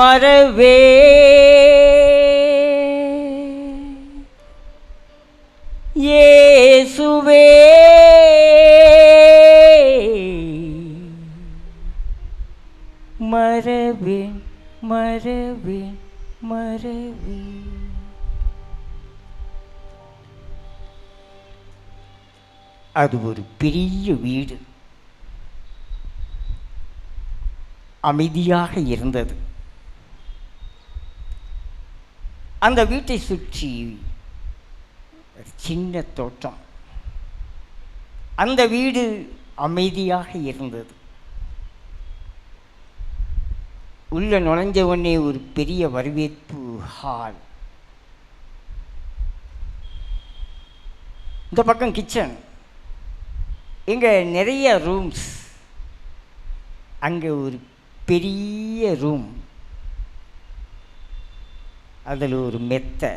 மறவே. ஏசுவே. மறவே மறவே மறவே. அது ஒரு பெரிய வீடு. அமைதியாக இருந்தது. அந்த வீட்டை சுற்றி சின்ன தோட்டம். அந்த வீடு அமைதியாக இருந்தது. உள்ள நுழைஞ்சவொடனே ஒரு பெரிய வரவேற்பு ஹால் இந்த பக்கம் கிச்சன் இங்கே நிறைய ரூம்ஸ் அங்கே ஒரு பெரிய ரூம் அதில் ஒரு மெத்தை.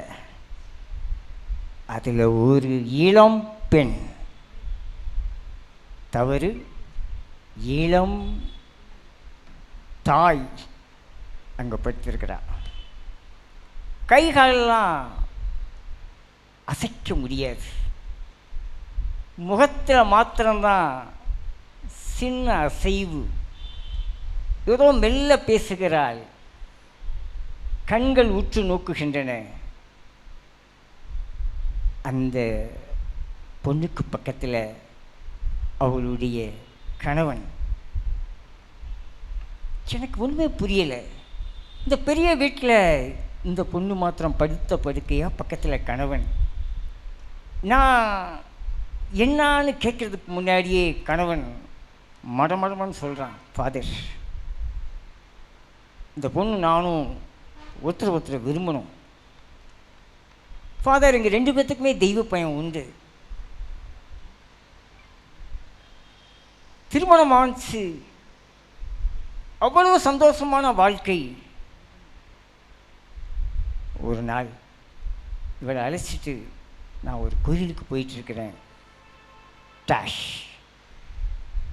அதில் ஒரு இளம் பெண். தவறு இளம் தாய் அங்கே படுத்திருக்கிறா. கை காலெல்லாம் அசைக்க முடியாது. முகத்தில் மாத்திரம்தான் சின்ன அசைவு. ஏதோ மெல்ல பேசுகிறாள். கண்கள் உற்று நோக்குகின்றன. அந்த பொண்ணுக்கு பக்கத்தில் அவளுடைய கணவன். எனக்கு ஒன்றுமே புரியலை. இந்த பெரிய வீட்டில் இந்த பொண்ணு மாத்திரம் படுத்த படுக்கையாக பக்கத்தில் கணவன். நான் என்னான்னு கேட்குறதுக்கு முன்னாடியே கணவன் மடமடமன்னு சொல்கிறான் ஃபாதர் இந்த பொண்ணு நானும் ஒருத்தர் ஒருத்தர் விரும்பணும். ஃபாதர் இங்கே ரெண்டு பேர்த்துக்குமே தெய்வ பயம் உண்டு. திருமணம் ஆச்சு. அவ்வளவு சந்தோஷமான வாழ்க்கை. ஒரு நாள் இவளை அழைச்சிட்டு நான் ஒரு கோயிலுக்கு போயிட்டுருக்கிறேன் டாஷ்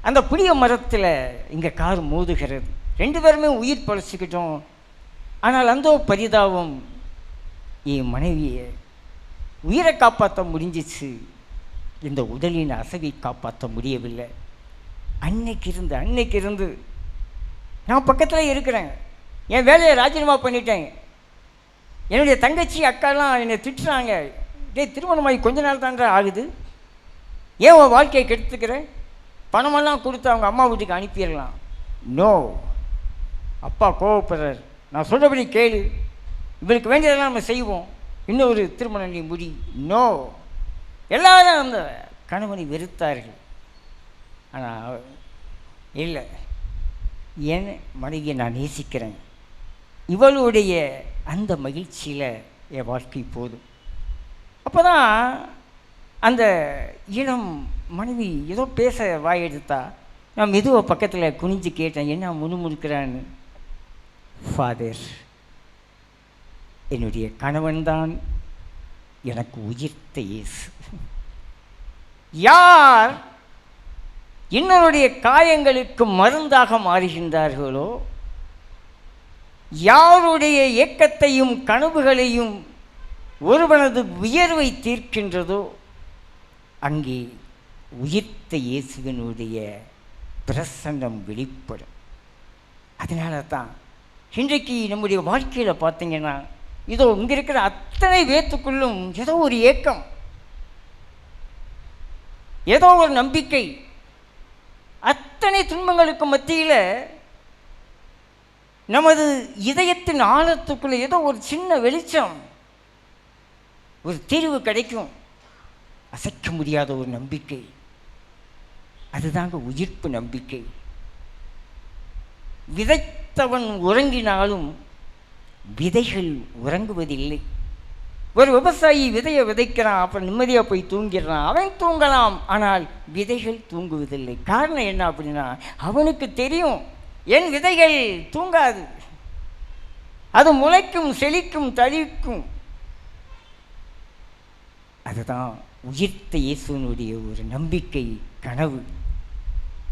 அந்த புளிய மரத்தில் இங்கே கார் மோதுகிறது. ரெண்டு பேருமே உயிர் பழச்சிக்கிட்டோம் ஆனால் அந்த பரிதாபம் என் மனைவியை உயிரை காப்பாற்ற முடிஞ்சிச்சு. இந்த உடலின் அசைவை காப்பாற்ற முடியவில்லை. அன்னைக்கு இருந்து அன்னைக்கு இருந்து நான் பக்கத்தில் இருக்கிறேன். என் வேலையை ராஜினாமா பண்ணிட்டேன். என்னுடைய தங்கச்சி அக்காலாம் என்னை திட்டுறாங்க. டேய் திருமணமாகி கொஞ்ச நாள் தாண்டா ஆகுது. ஏன் உன் வாழ்க்கையை கெடுத்துக்கிறேன் பணமெல்லாம் கொடுத்து அவங்க அம்மா வீட்டுக்கு அனுப்பிடலாம். நோ. அப்பா கோவப்படுறார். நான் சொல்கிறபடி கேளு. இவளுக்கு வேண்டியதெல்லாம் நம்ம செய்வோம். இன்னொரு திருமணம் நீ முடி. நோ எல்லாரும் அந்த கணவனை வெறுத்தார்கள். ஆனால் இல்லை. என் மனைவியை நான் நேசிக்கிறேன். இவளுடைய அந்த மகிழ்ச்சியில் என் வாழ்க்கை போதும். அப்போ தான் அந்த இளம் மனைவி ஏதோ பேச வாயெடுத்தா நான் மெதுவாக பக்கத்தில் குனிஞ்சு கேட்டேன் என்ன முணுமுணுக்கிறான்னு? ஃபாதர் என்னுடைய கணவன்தான் எனக்கு உயிர்த்த இயேசு. யார் இன்னொருடைய காயங்களுக்கு மருந்தாக மாறுகின்றார்களோ யாருடைய இயக்கத்தையும் கனவுகளையும் ஒருவனது உயர்வை தீர்க்கின்றதோ அங்கே உயிர்த்த இயேசுவினுடைய பிரசன்னம் வெளிப்படும். அதனால தான் இன்றைக்கு நம்முடைய வாழ்க்கையில் பார்த்தீங்கன்னா இதோ இங்கே இருக்கிற அத்தனை வேத்துக்குள்ளும் ஏதோ ஒரு ஏக்கம். ஏதோ ஒரு நம்பிக்கை. அத்தனை துன்பங்களுக்கு மத்தியில் நமது இதயத்தின் ஆழத்துக்குள்ளே ஏதோ ஒரு சின்ன வெளிச்சம் ஒரு தீர்வு கிடைக்கும். அசைக்க முடியாத ஒரு நம்பிக்கை. அதுதாங்க உயிர்ப்பு நம்பிக்கை. விதை செத்தவன் உறங்கினாலும் விதைகள் உறங்குவதில்லை. ஒரு விவசாயி விதையை விதைக்கிறான் அப்புறம் நிம்மதியாக போய் தூங்கிடுறான். அவன் தூங்கலாம் ஆனால் விதைகள் தூங்குவதில்லை. காரணம் என்ன அப்படின்னா அவனுக்கு தெரியும் என் விதைகள் தூங்காது. அது முளைக்கும் செழிக்கும் தழிக்கும் அதுதான் உயிர்த்த இயேசுனுடைய ஒரு நம்பிக்கை கனவு.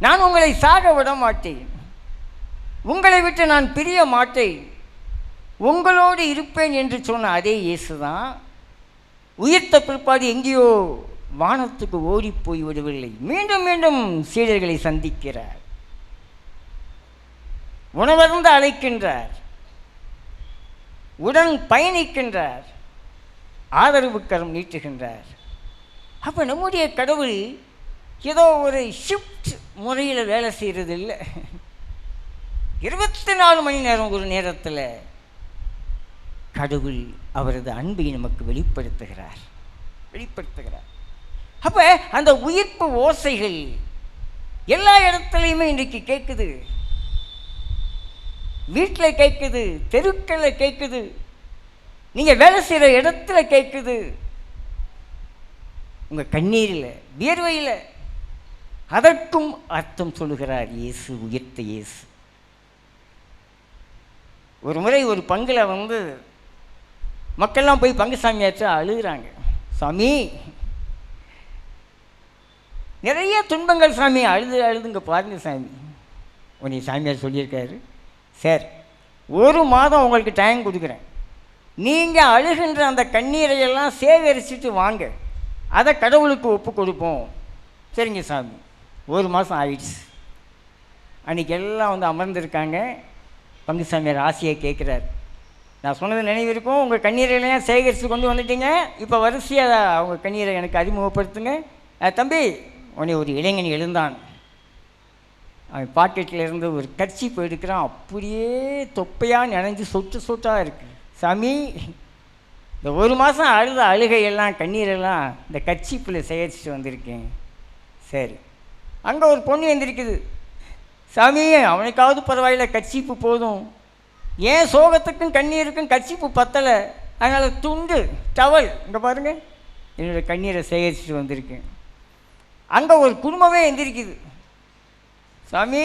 நான் உங்களை சாக விட மாட்டேன் உங்களை விட்டு நான் பிரிய மாட்டேன். உங்களோடு இருப்பேன் என்று சொன்ன அதே இயேசு தான் உயிர்த்த பிற்பாடு எங்கேயோ வானத்துக்கு ஓடி போய் விடவில்லை மீண்டும் மீண்டும் சீடர்களை சந்திக்கிறார். உணவருந்து அழைக்கின்றார். உடன் பயணிக்கின்றார். ஆதரவு கரம் நீட்டுகின்றார். அப்போ நம்முடைய கடவுள் ஏதோ ஒரு ஷிஃப்ட் முறையில் வேலை செய்கிறது இல்லை இருபத்தி நாலு மணி நேரம் ஒரு நேரத்தில் கடவுள் அவரது அன்பை நமக்கு வெளிப்படுத்துகிறார். வெளிப்படுத்துகிறார். அப்போ அந்த உயிர்ப்பு ஓசைகள் எல்லா இடத்துலையுமே இன்றைக்கு கேட்குது வீட்டில் கேட்குது தெருக்களில் கேட்குது நீங்கள் வேலை செய்கிற இடத்துல கேட்குது உங்கள் கண்ணீரில் வியர்வையில். அதற்கும் அர்த்தம் சொல்லுகிறார் இயேசு உயிர்த்த இயேசு. ஒரு முறை ஒரு பங்கில் வந்து மக்கள்லாம் போய் பங்கு சாமியாற்ற அழுகுறாங்க. சாமி நிறைய துன்பங்கள் சாமி அழுது அழுதுங்க பாருங்க சாமி. உன்னை சாமியார் சொல்லியிருக்காரு. சார் ஒரு மாதம் உங்களுக்கு டைம் கொடுக்குறேன். நீங்கள் அழுகின்ற அந்த கண்ணீரையெல்லாம் சேகரிச்சுட்டு வாங்க. அதை கடவுளுக்கு ஒப்பு கொடுப்போம். சரிங்க சாமி. ஒரு மாதம் ஆயிடுச்சு. அன்றைக்கி எல்லாம் வந்து அமர்ந்திருக்காங்க. பங்கு சாமியார் ஆசையை கேட்குறாரு. நான் சொன்னது நினைவு இருக்கும். உங்கள் கண்ணீரையெல்லாம் சேகரித்து கொண்டு வந்துட்டீங்க. இப்போ வரிசையாக அவங்க கண்ணீரை எனக்கு அறிமுகப்படுத்துங்க. தம்பி உன்னை ஒரு இளைஞன் எழுந்தான். அவன் பாக்கெட்டில் இருந்து ஒரு கட்சி எடுக்கிறான் அப்படியே தொப்பையாக நினைஞ்சு சொட்டு சொட்டாக இருக்குது சாமி இந்த ஒரு மாதம் அழுத அழுகையெல்லாம் கண்ணீரெல்லாம் இந்த கட்சிப்பில் சேகரிச்சுட்டு வந்திருக்கேன். சரி. அங்கே ஒரு பொண்ணு எழுந்திருக்குது சாமி அவனுக்காவது பரவாயில்ல கட்சிப்பு போதும். ஏன் சோகத்துக்கும் கண்ணீருக்கும் கட்சிப்பு பத்தலை? அதனால் துண்டு டவல் இங்கே பாருங்கள் என்னோடய கண்ணீரை சேகரிச்சுட்டு வந்திருக்கேன். அங்கே ஒரு குடும்பமே எந்திரிக்குது. சாமி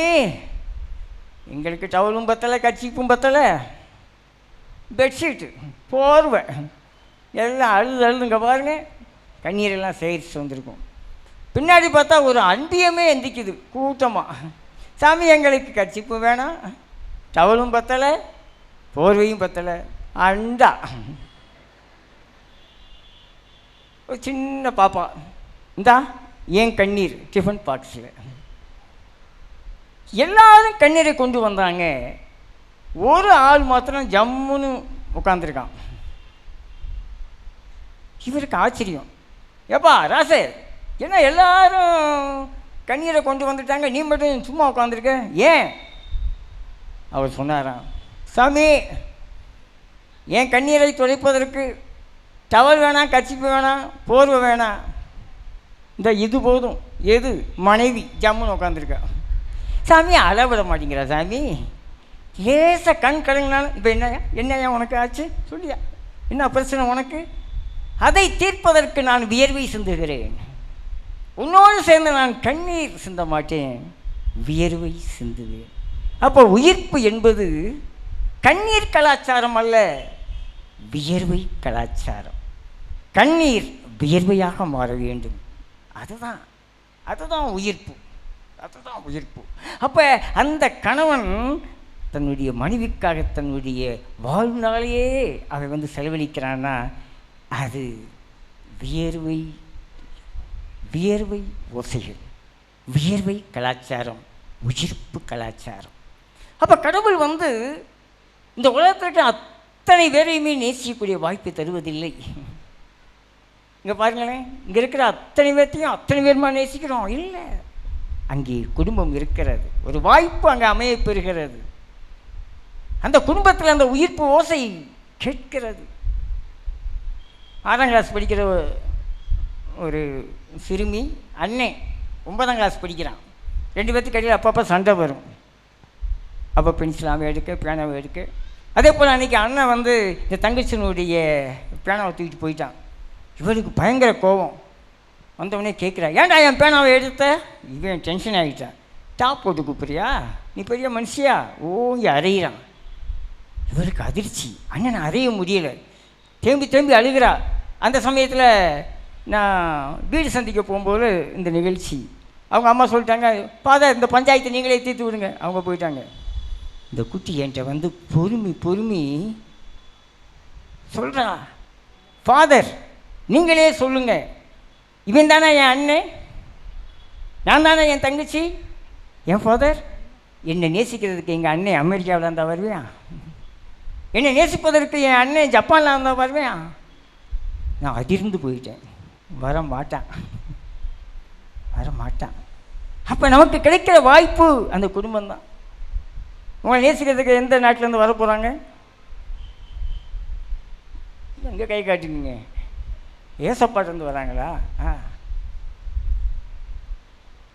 எங்களுக்கு டவலும் பத்தலை கட்சிப்பும் பத்தலை. பெட்ஷீட்டு போர்வை. எல்லாம் அழுது அழுதுங்க பாருங்க. கண்ணீரெல்லாம் சேகரித்து வந்திருக்கோம். பின்னாடி பார்த்தா ஒரு அன்பியமே எந்திக்குது கூட்டமாக சாமி எங்களுக்கு கட்சிப்பு வேணாம். டவலும் பத்தலை போர்வையும் பத்தலை. அண்டா. ஒரு சின்ன பாப்பா. இந்தா ஏன் கண்ணீர் டிஃபன் பாக்ஸில். எல்லாரும் கண்ணீரை கொண்டு வந்தாங்க. ஒரு ஆள் மாத்திரம் ஜம்முன்னு உட்காந்துருக்கான் இவருக்கு ஆச்சரியம். ஏப்பா ராசே என்ன எல்லாரும் கண்ணீரை கொண்டு வந்துட்டாங்க. நீ மட்டும் சும்மா உட்காந்துருக்க ஏன்? அவர் சொன்னாராம் சாமி என் கண்ணீரை துடைப்பதற்கு டவல் வேணாம் கச்சிப்பு வேணாம் போர்வை வேணாம் இந்த இது போதும். எது? மனைவி. ஜம்முன்னு உட்காந்துருக்கா சாமி அளவிட மாட்டேங்கிறா சாமி. லேசாக கண் கடங்கினாலும் இப்போ என்ன என்னையா உனக்கு ஆச்சு? சொல்லியா? என்ன பிரச்சனை உனக்கு? அதை தீர்ப்பதற்கு நான் வியர்வை சிந்துகிறேன். உன்னோடு சேர்ந்து நான் கண்ணீர் சிந்த மாட்டேன் வியர்வை சிந்துவேன். அப்போ உயிர்ப்பு என்பது கண்ணீர் கலாச்சாரம் அல்ல வியர்வை கலாச்சாரம். கண்ணீர் வியர்வையாக மாற வேண்டும். அதுதான் அதுதான் உயிர்ப்பு. அதுதான் உயிர்ப்பு. அப்போ அந்த கணவன் தன்னுடைய மனைவிக்காக தன்னுடைய வாழ்நாளையே அவன் வந்து செலவழிக்கிறான்னா அது வியர்வை வியர்வை ஓசைகள் வியர்வை கலாச்சாரம் உயிர்ப்பு கலாச்சாரம். அப்போ கடவுள் வந்து இந்த உலகத்திற்கு அத்தனை பேரையுமே நேசிக்கக்கூடிய வாய்ப்பு தருவதில்லை. இங்கே பாருங்களேன் இங்கே இருக்கிற அத்தனை பேர்த்தையும் அத்தனை பேருமா நேசிக்கிறோம்? இல்லை. அங்கே குடும்பம் இருக்கிறது. ஒரு வாய்ப்பு அங்கே அமைய பெறுகிறது. அந்த குடும்பத்தில் அந்த உயிர்ப்பு ஓசை கேட்கிறது. ஆறாம் கிளாஸ் படிக்கிற ஒரு சிறுமி அண்ணன் ஒன்பதாம் கிளாஸ் படிக்கிறான். ரெண்டு பேர்த்துக்கு இடையில் அப்பப்போ சண்டை வரும். அப்போ பென்சிலாகவும் எடுக்க பேனாவை எடுக்க. அதே போல் அன்றைக்கி அண்ணன் வந்து இந்த தங்கச்சினுடைய பேனாவை தூக்கிட்டு போயிட்டான். இவனுக்கு பயங்கர கோபம். வந்தவொடனே கேட்குறா ஏன்டா என் பேனாவை எடுத்த? இவன் டென்ஷன் ஆகிட்டான் டாப் போட்டு கூப்பிட்றியா? நீ பெரிய மனுஷியா? ஓங்கி அறையிறான். இவருக்கு அதிர்ச்சி. அண்ணனை அறைய முடியலை. திரும்பி திரும்பி அழுகிறா. அந்த சமயத்தில் நான் வீடு சந்திக்க போகும்போது இந்த நிகழ்ச்சி. அவங்க அம்மா சொல்லிட்டாங்க பாதா இந்த பஞ்சாயத்தை நீங்களே தீர்த்து விடுங்க. அவங்க போயிட்டாங்க. இந்த குட்டி என்கிட்ட வந்து பொறுமி பொறுமி சொல்கிறா ஃபாதர் நீங்களே சொல்லுங்கள் இவன் தானே என் அண்ணன்? நான் தானே என் தங்கச்சி? என் ஃபாதர் என்னை நேசிக்கிறதுக்கு எங்கள் அண்ணன் அமெரிக்காவில் இருந்தால் வருவியா? என்னை நேசிப்பதற்கு என் அண்ணன் ஜப்பானில் இருந்தால் வருவியா? நான் அதிர்ந்து போயிட்டேன். வர மாட்டான் வர மாட்டான் அப்போ நமக்கு கிடைக்கிற வாய்ப்பு அந்த குடும்பம் தான் உங்களை நேசிக்கிறதுக்கு எந்த நாட்டிலேருந்து வர போகிறாங்க எங்கே கை காட்டுனீங்க? ஏசப்பாட்டிருந்து வராங்களா? ஆ.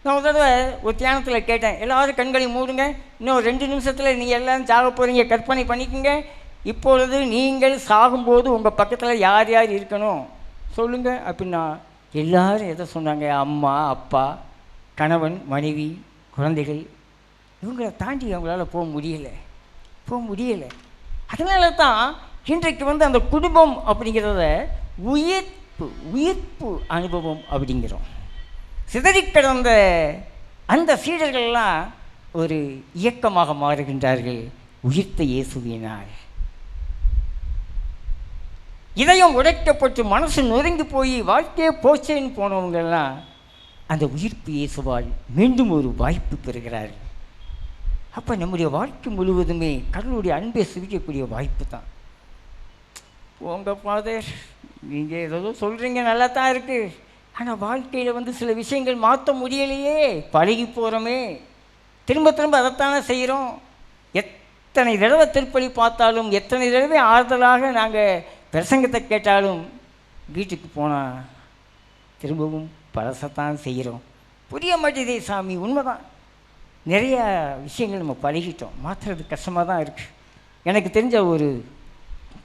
நான் ஒரு தடவை ஒரு தியானத்தில் கேட்டேன். எல்லாரும் கண்களை மூடுங்க. இன்னும் ரெண்டு நிமிஷத்தில் நீங்கள் எல்லாம் சாக போகிறீங்க கற்பனை பண்ணிக்கோங்க. இப்பொழுது நீங்கள் சாகும்போது உங்கள் பக்கத்தில் யார் யார் இருக்கணும்? சொல்லுங்கள் அப்படின்னா எல்லாரும் எதை சொன்னாங்க? அம்மா அப்பா கணவன் மனைவி குழந்தைகள். இவங்களை தாண்டி அவங்களால போக முடியலை. போக முடியலை. அதனால தான் இன்றைக்கு வந்து அந்த குடும்பம் அப்படிங்கிறத உயிர்ப்பு உயிர்ப்பு அனுபவம் அப்படிங்கிறோம். சிதறி கிடந்த அந்த சீடர்கள்லாம் ஒரு இயக்கமாக மாறுகின்றார்கள். உயிர்த்த இயேசுவினால். இதயம் உடைக்கப்பட்டு மனசு நொறுங்கி போய் வாழ்க்கையே போச்சேன்னு போனவங்கெல்லாம் அந்த உயிர்ப்பு இயேசுவால் மீண்டும் ஒரு வாய்ப்பு பெறுகிறார் அப்போ நம்முடைய வாழ்க்கை முழுவதுமே கடவுளுடைய அன்பை சிரிக்கக்கூடிய வாய்ப்பு தான். உங்க ஃபாதர் நீங்கள் ஏதோ சொல்கிறீங்க நல்லா தான் இருக்குது ஆனால் வாழ்க்கையில் வந்து சில விஷயங்கள் மாற்ற முடியலையே பழகி போகிறோமே திரும்ப திரும்ப அதைத்தானே செய்கிறோம் எத்தனை தடவை திருப்பலி பார்த்தாலும் எத்தனை தடவை ஆறுதலாக நாங்கள் பிரசங்கத்தை கேட்டாலும் வீட்டுக்கு போனால் திரும்பவும் பழசத்தான் செய்கிறோம். புரிய மாட்டேதே சாமி உண்மைதான். நிறைய விஷயங்கள் நம்ம பழகிட்டோம். மாற்றுறது கஷ்டமாக தான் இருக்குது எனக்கு தெரிஞ்ச ஒரு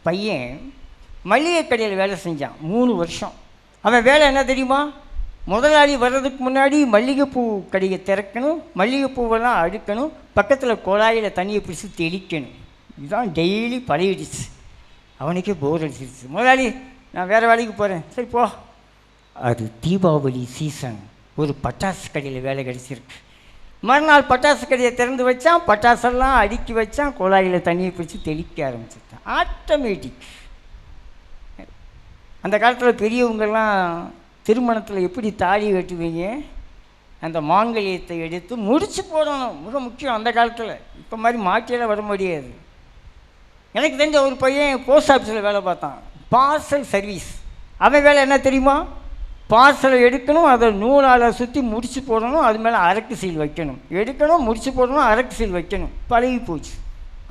பையன் மளிகை கடையில் வேலை செஞ்சான் மூணு வருஷம். அவன் வேலை என்ன தெரியுமா? முதலாளி வர்றதுக்கு முன்னாடி மல்லிகைப்பூ கடையை திறக்கணும் மல்லிகைப்பூவெல்லாம் அடுக்கணும் பக்கத்தில் குழாயில் தண்ணியை பிடிச்சி தெளிக்கணும். இதுதான் டெய்லி பழகிடுச்சு அவனுக்கே போர் அடிச்சிருச்சு. முதலாளி நான் வேறு வேலைக்கு போகிறேன் சரி போ. அது தீபாவளி சீசன் ஒரு பட்டாசு கடையில் வேலை கிடச்சிருக்கு. மறுநாள் பட்டாசு கடையை திறந்து வச்சான். பட்டாசெல்லாம் அடுக்கி வச்சான். குழாயில் தண்ணியை பிடிச்சி தெளிக்க ஆரம்பிச்சிட்டான். ஆட்டோமேட்டிக் அந்த காலத்தில் பெரியவங்கெல்லாம் திருமணத்தில் எப்படி தாலி கட்டுவீங்க? அந்த மாங்கல்யத்தை எடுத்து முடிச்சு போடணும். மிக முக்கியம் அந்த காலத்தில். இப்போ மாதிரி மாற்றியெல்லாம் வர முடியாது. எனக்கு தெரிஞ்ச ஒரு பையன் போஸ்ட் ஆஃபீஸில் வேலை பார்த்தான். பார்சல் சர்வீஸ் அவன் வேலை என்ன தெரியுமா? பார்சலை எடுக்கணும் அதை நூலால் சுற்றி முடிச்சு போடணும் அது மேலே அரக்கு சீல் வைக்கணும். எடுக்கணும் முடிச்சு போடணும் அரக்கு சீல் வைக்கணும். பழகி போச்சு.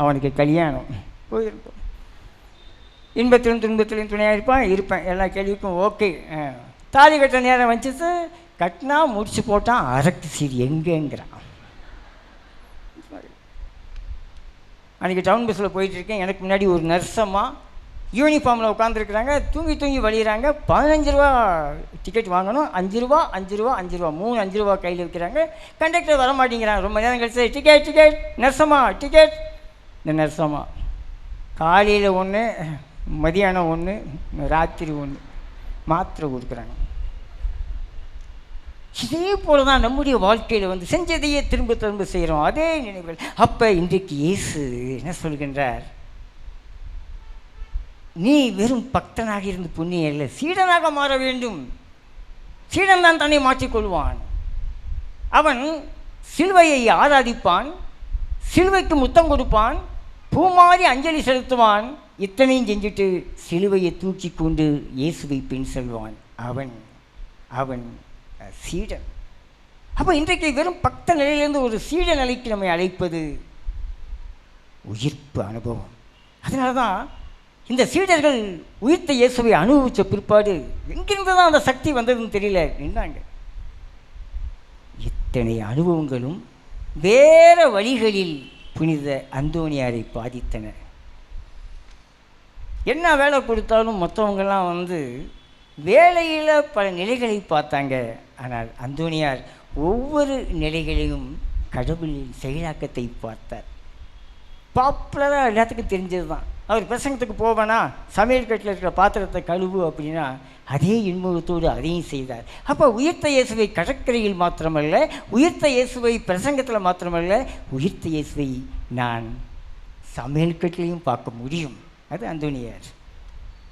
அவனுக்கு கல்யாணம். போயிருக்கோம். இன்பத்திலும் துன்பத்திலும் துணையாக இருப்பான் இருப்பேன். எல்லா கேள்விக்கும் ஓகே தாலி கட்ட நேரம் வச்சுட்டு கட்டினா முடிச்சு போட்டான் அரக்கு சீல் எங்கேங்கிறான்? அன்றைக்கி டவுன் பஸ்ஸில் போயிட்டுருக்கேன். எனக்கு முன்னாடி ஒரு நர்ஸம்மா யூனிஃபார்மில் உட்காந்துருக்குறாங்க தூங்கி தூங்கி வழியிறாங்க. பதினஞ்சு ரூபா டிக்கெட் வாங்கணும். அஞ்சு ரூபா அஞ்சு ரூபா அஞ்சு ரூபா. மூணு அஞ்சு ரூபா கையில் வைக்கிறாங்க. கண்டக்டர் வர மாட்டேங்கிறாங்க. ரொம்ப நேரம் கழிச்சு டிக்கெட் டிக்கெட் நர்சம்மா டிக்கெட் இந்த நர்சம்மா காலையில் ஒன்று மதியானம் ஒன்று ராத்திரி ஒன்று மாத்திரை கொடுக்குறாங்க. இதே போல தான் நம்முடைய வாழ்க்கையில் வந்து செஞ்சதையே திரும்ப திரும்ப செய்கிறோம் அதே நினைவுகள். அப்போ இன்றைக்கு இயேசு என்ன சொல்கின்றார்? நீ வெறும் பக்தனாக இருந்து புண்ணியம் இல்லை சீடனாக மாற வேண்டும். சீடன் தான் தன்னை மாற்றிக்கொள்வான் அவன் சிலுவையை ஆராதிப்பான் சிலுவைக்கு முத்தம் கொடுப்பான் பூமாறி அஞ்சலி செலுத்துவான். இத்தனையும் செஞ்சுட்டு சிலுவையை தூக்கி கொண்டு இயேசுவை பின் செல்வான். அவன் அவன் சீடன். அப்போ இன்றைக்கு வெறும் பக்த நிலையிலிருந்து ஒரு சீட நிலைக்கு நம்மை அழைப்பது உயிர்ப்பு அனுபவம். அதனால தான் இந்த சீடர்கள் உயிர்த்த இயேசுவை அனுபவித்த பிற்பாடு எங்கிருந்து தான் அந்த சக்தி வந்ததுன்னு தெரியல நின்றாங்க. இத்தனை அனுபவங்களும் வேறு வழிகளில் புனித அந்தோனியாரை பாதித்தன. என்ன வேலை கொடுத்தாலும் மற்றவங்கெல்லாம் வந்து வேலையில் பல நிலைகளை பார்த்தாங்க. ஆனால் அந்தோனியார் ஒவ்வொரு நிலைகளையும் கடவுளின் செயலாக்கத்தை பார்த்தார். பாப்புலராக எல்லாத்துக்கும் தெரிஞ்சது தான் அவர் பிரசங்கத்துக்கு போவேனா சமையல் கட்டில் இருக்கிற பாத்திரத்தை கழுவு அப்படின்னா அதே இன்முகத்தோடு அதையும் செய்தார். அப்போ உயிர்த்த இயேசுவை கடற்கரையில் மாத்திரமல்ல உயிர்த்த இயேசுவை பிரசங்கத்தில் மாத்திரமல்ல உயிர்த்த இயேசுவை நான் சமையல் கட்டிலையும் பார்க்க முடியும். அது அந்தோனியார்.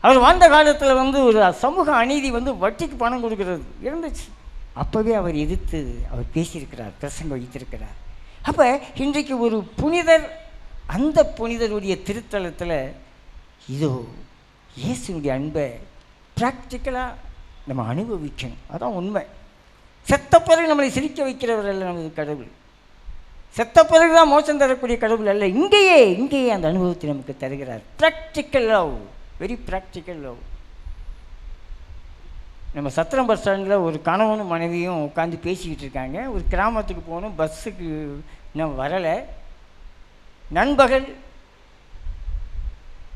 அவர் வாழ்ந்த காலத்தில் வந்து ஒரு சமூக அநீதி வந்து வட்டிக்கு பணம் கொடுக்கறது இருந்துச்சு. அப்போவே அவர் எதிர்த்து அவர் பேசியிருக்கிறார் பிரசங்க வைத்திருக்கிறார். அப்போ இன்றைக்கு ஒரு புனிதர் அந்த புனிதருடைய திருத்தலத்தில் இதோ இயேசுடைய அன்பை ப்ராக்டிக்கலாக நம்ம அனுபவிக்கணும். அதான் உண்மை. செத்த பிறகு நம்மளை சிரிக்க வைக்கிறவர் அல்ல நமது கடவுள். செத்த பிறகு தான் மோசம் தரக்கூடிய கடவுள் அல்ல. இங்கேயே இங்கேயே அந்த அனுபவத்தை நமக்கு தருகிறார். Practical love very practical love நம்ம சத்திரம் பஸ் ஸ்டாண்டில் ஒரு கணவனும் மனைவியும் உட்காந்து பேசிக்கிட்டு இருக்காங்க. ஒரு கிராமத்துக்கு போகணும் பஸ்ஸுக்கு இன்னும் வரலை. நண்பகல்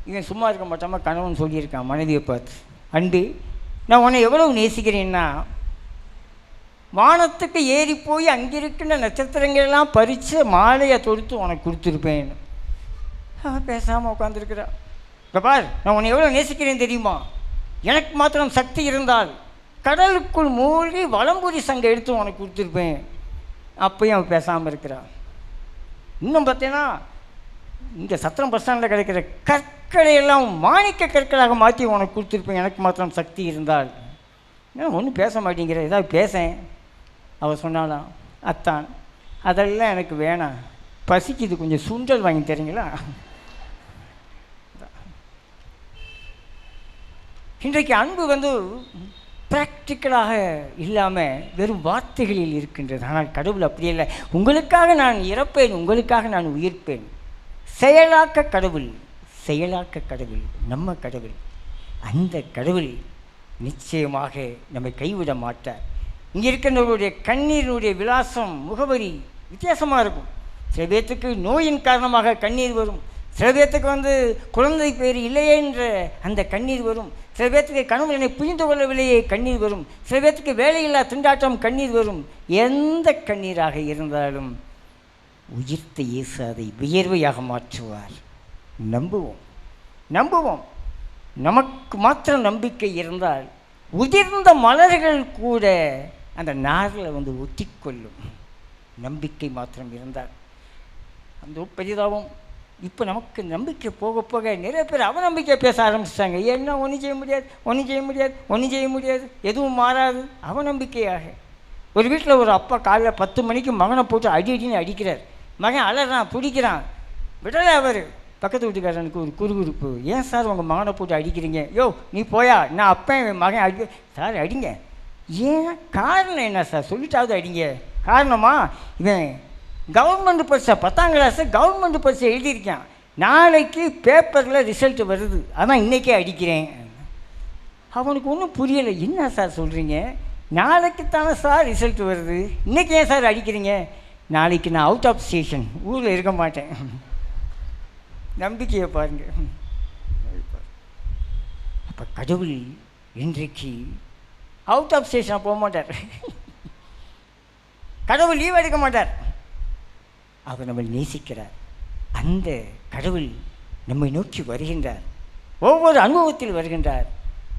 இவன் சும்மா இருக்க மாட்டாமல் கணவன் சொல்லியிருக்கான் மனைவியை பார்த்து. அண்டு நான் உன்னை எவ்வளவு நேசிக்கிறேன்னா வானத்துக்கு ஏறி போய் அங்கே இருக்கின்ற நட்சத்திரங்களெல்லாம் பறித்து மாலையை தொடுத்து உனக்கு கொடுத்துருப்பேன். அவன் பேசாமல் உட்காந்துருக்கிறான் இப்போ பார் நான் உன்னை எவ்வளோ நேசிக்கிறேன் தெரியுமா? எனக்கு மாத்திரம் சக்தி இருந்தால் கடலுக்குள் மூழ்கி வலம்புரி சங்கம் எடுத்து உனக்கு கொடுத்துருப்பேன். அப்பயும் அவன் பேசாமல் இருக்கிறான். இன்னும் பார்த்தீங்கன்னா இங்கே சத்திரம் பஸ் ஸ்டாண்டில் கிடைக்கிற கற்களை எல்லாம் மாணிக்க கற்களாக மாற்றி உனக்கு கொடுத்துருப்பேன். எனக்கு மாத்திரம் சக்தி இருந்தால். ஏன் ஒன்றும் பேச மாட்டேங்கிற ஏதாவது பேசேன். அவள் சொன்னாலாம் அத்தான். அதெல்லாம் எனக்கு வேணாம். பசிக்குது கொஞ்சம் சுண்டல் வாங்கி தரீங்களா? இன்றைக்கு அன்பு வந்து ப்ராக்டிக்கலாக இல்லாமல் வெறும் வார்த்தைகளில் இருக்கின்றது. ஆனால் கடவுள் அப்படி இல்லை உங்களுக்காக நான் இறப்பேன் உங்களுக்காக நான் உயிர்ப்பேன். செயலாக்க கடவுள் செயலாக்க கடவுள் நம்ம கடவுள். அந்த கடவுள் நிச்சயமாக நம்மை கைவிட மாட்டார். இங்கே இருக்கின்றவருடைய கண்ணீரினுடைய விலாசம் முகவரி வித்தியாசமாக இருக்கும். சில பேர்த்துக்கு நோயின் காரணமாக கண்ணீர் வரும். சில பேர்த்துக்கு வந்து குழந்தை பேர் இல்லையே என்ற அந்த கண்ணீர் வரும். சில பேர்த்துக்கு கணவன் என்னை புரிந்து கொள்ளவில்லையே கண்ணீர் வரும். சில பேர்த்துக்கு வேலையில்லா திண்டாட்டம் கண்ணீர் வரும். எந்த கண்ணீராக இருந்தாலும் உயிர்த்த இயேசு அதை வியர்வையாக மாற்றுவார். நம்புவோம். நம்புவோம். நமக்கு மாத்திரம் நம்பிக்கை இருந்தால் உதிர்ந்த மலர்கள் கூட அந்த நாரில் வந்து ஒட்டிக்கொள்ளும். நம்பிக்கை மாத்திரம் இருந்தால். அந்த பெரிதாகவும் இப்போ நமக்கு நம்பிக்கை போக போக நிறைய பேர் அவநம்பிக்கை பேச ஆரம்பிச்சிட்டாங்க. என்ன ஒன்றும் செய்ய முடியாது ஒன்றும் செய்ய முடியாது ஒன்றும் செய்ய முடியாது எதுவும் மாறாது. அவநம்பிக்கையாக. ஒரு வீட்டில் ஒரு அப்பா காலைல பத்து மணிக்கு மகனை போட்டு அடி அடின்னு அடிக்கிறார். மகன் அலறான் பிடிக்கிறான் விடலை அவர். பக்கத்து வீட்டுக்காரனுக்கு ஒரு குறுகுறுப்பு. ஏன் சார் உங்கள் மகனை போட்டு அடிக்கிறீங்க? யோ நீ போயா? நான் அப்போ என் மகன் அடி சார் அடிங்க. ஏன்? காரணம் என்ன சார்? சொல்லிட்டாவது அடிங்க. காரணமா? இவன் கவர்மெண்ட் பரிசை பத்தாம் கிளாஸு கவர்மெண்ட் பரிசை எழுதியிருக்கான். நாளைக்கு பேப்பரில் ரிசல்ட் வருது. அதான் இன்றைக்கே அடிக்கிறேன். அவனுக்கு ஒன்றும் புரியலை. என்ன சார் சொல்கிறீங்க நாளைக்கு தானே சார் ரிசல்ட் வருது. இன்றைக்கி ஏன் சார் அடிக்கிறீங்க? நாளைக்கு நான் அவுட் ஆஃப் ஸ்டேஷன் ஊரில் இருக்க மாட்டேன். நம்பிக்கையை பாருங்கள் அப்போ கடவுள் இன்றைக்கு அவுட் ஆஃப் ஸ்டேஷனாக போக மாட்டார். கடவுள் லீவ் எடுக்க மாட்டார். அவர் நம்மை நேசிக்கிறார். அந்த கடவுள் நம்மை நோக்கி வருகின்றார். ஒவ்வொரு அனுபவத்தில் வருகின்றார்.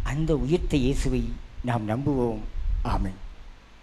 அந்த உயிர்த்த இயேசுவை நாம் நம்புவோம். ஆமை